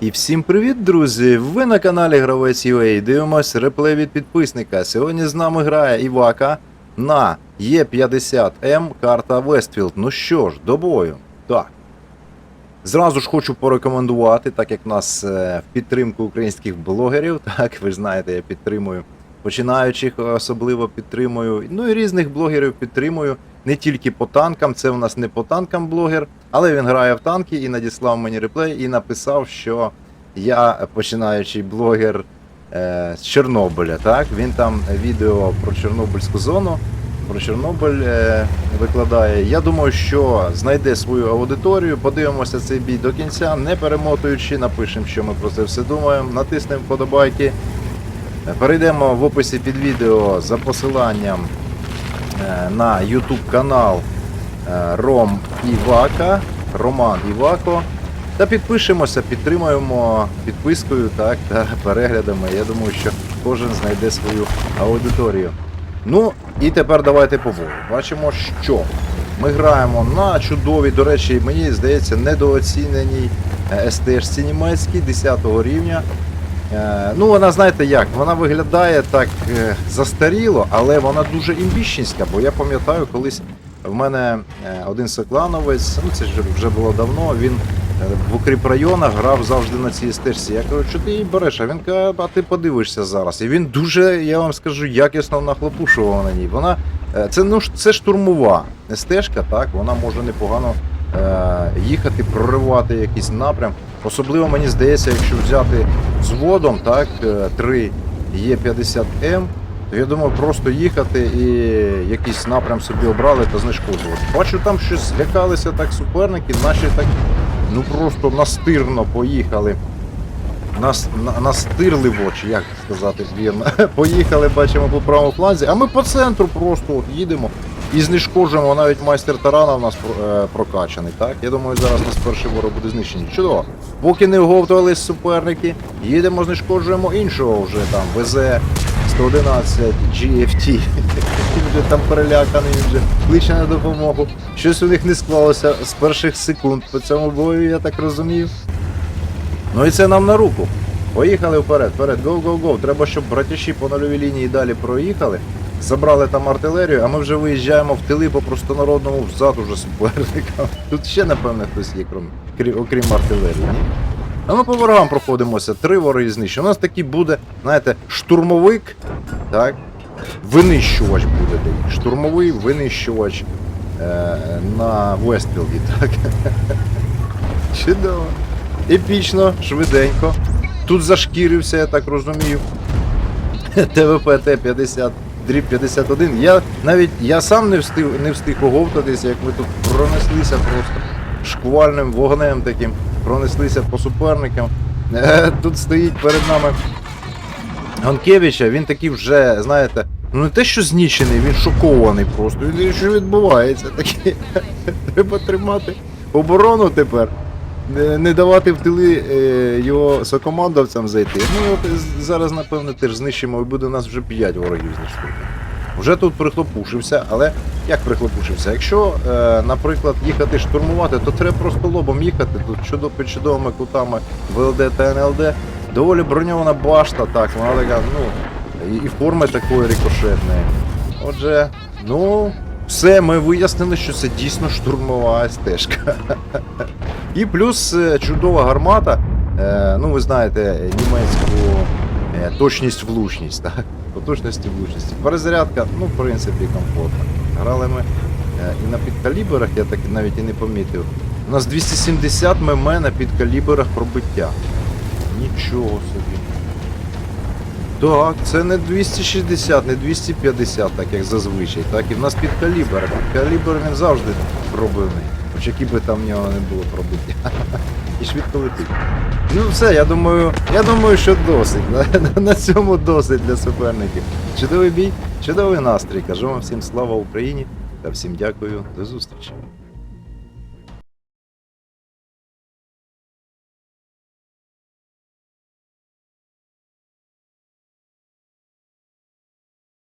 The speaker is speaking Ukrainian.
І всім привіт, друзі! Ви на каналі Гравець UA. Дивимось реплей від підписника. Сьогодні з нами грає Івака на Е50М карта Вестфілд. Ну що ж, до бою. Так. Зразу ж хочу порекомендувати, так як нас е, в підтримку українських блогерів, так, ви знаєте, я підтримую починаючих, особливо підтримую. Ну і різних блогерів підтримую. Не тільки по танкам, це у нас не по танкам блогер, але він грає в танки і надіслав мені реплей і написав, що я починаючий блогер е, з Чорнобиля. Так? Він там відео про Чорнобильську зону, про Чорнобиль е, викладає. Я думаю, що знайде свою аудиторію. Подивимося цей бій до кінця, не перемотуючи, напишемо, що ми про це все думаємо. Натиснемо вподобайки. Перейдемо в описі під відео за посиланням е, на YouTube канал Ром Івака, Роман Івако. Та підпишемося, підтримуємо підпискою так, та переглядами. Я думаю, що кожен знайде свою аудиторію. Ну і тепер давайте по. Бачимо, що ми граємо на чудовій, до речі, мені здається, недооціненій е, СТшці німецькій 10 рівня. Е, Ну, вона, знаєте як, вона виглядає так е, застаріло, але вона дуже імбіщенська, бо я пам'ятаю, колись в мене е, один соклановець, ну це вже було давно, він е, в укріпрайонах грав завжди на цій стежці. Я кажу, що ти її береш? А він каже, а ти подивишся зараз. І він дуже, я вам скажу, якісно нахлопушував на ній. Вона, е, це, ну, це штурмова стежка, так, вона може непогано е, їхати, проривати якийсь напрям. Особливо мені здається, якщо взяти зводом, так, 3 Є50М, я думаю, просто їхати і якийсь напрям собі обрали та знешкоджувати. Бачу, там щось злякалися так суперники, наші так ну просто настирно поїхали. Нас, на, настирли в очі, як сказати вірно. Поїхали, бачимо по правому фланзі, а ми по центру просто от їдемо і знешкоджуємо. Навіть майстер тарана в нас е, прокачаний. Так? Я думаю, зараз нас перший ворог буде знищений. Чудово. Поки не оговтувались суперники, їдемо, знешкоджуємо іншого вже там ВЗ 111 GFT. Він вже там переляканий, він вже кличе на допомогу. Щось у них не склалося з перших секунд по цьому бою, я так розумію. Ну і це нам на руку. Поїхали вперед, вперед, go. Треба, щоб братіші по нульовій лінії далі проїхали. Забрали там артилерію, а ми вже виїжджаємо в тили по простонародному взад уже суперника. Тут ще, напевне, хтось є, крім, крім, окрім артилерії? А ми по ворогам проходимося, три вороги знищені. У нас такий буде, знаєте, штурмовик, так? Винищувач буде такий. Штурмовий винищувач е, на Вестфілді, так? Чудово. Епічно, швиденько. Тут зашкірився, я так розумію. ТВП Т-50, дріб 51. Я навіть я сам не встиг не встиг оговтатися, як ми тут пронеслися просто шквальним вогнем таким, пронеслися по суперникам. Е, Тут стоїть перед нами Ганкевича, він такий вже, знаєте, ну не те, що знічений, він шокований просто. Він, Що відбувається? Таке. Треба тримати оборону тепер. Не, не давати в тили е, його сокомандовцям зайти. Ну от зараз, напевно, теж знищимо і буде у нас вже 5 ворогів знищити. Вже тут прихлопушився, але як прихлопушився? Якщо, е, наприклад, їхати штурмувати, то треба просто лобом їхати. Тут чудо під чудовими кутами ВЛД та НЛД. Доволі броньована башта, так, вона така, ну, і, форми такої рикошетної. Отже, ну, все, ми вияснили, що це дійсно штурмова стежка. І плюс е, чудова гармата. Е, ну, ви знаєте, німецьку точність влучність, так? По точності влучності. Перезарядка, ну, в принципі, комфортно. Грали ми е, і на підкаліберах, я так навіть і не помітив. У нас 270 мм на підкаліберах пробиття. Нічого собі. Так, це не 260, не 250, так як зазвичай. Так, і в нас під калібр. Калібр він завжди пробивний. Хоч які би там в нього не було пробиття. І швидко летить. Ну все, я думаю, я думаю, що досить. На, на цьому досить для суперників. Чудовий бій, чудовий настрій. Кажу вам всім слава Україні та всім дякую. До зустрічі.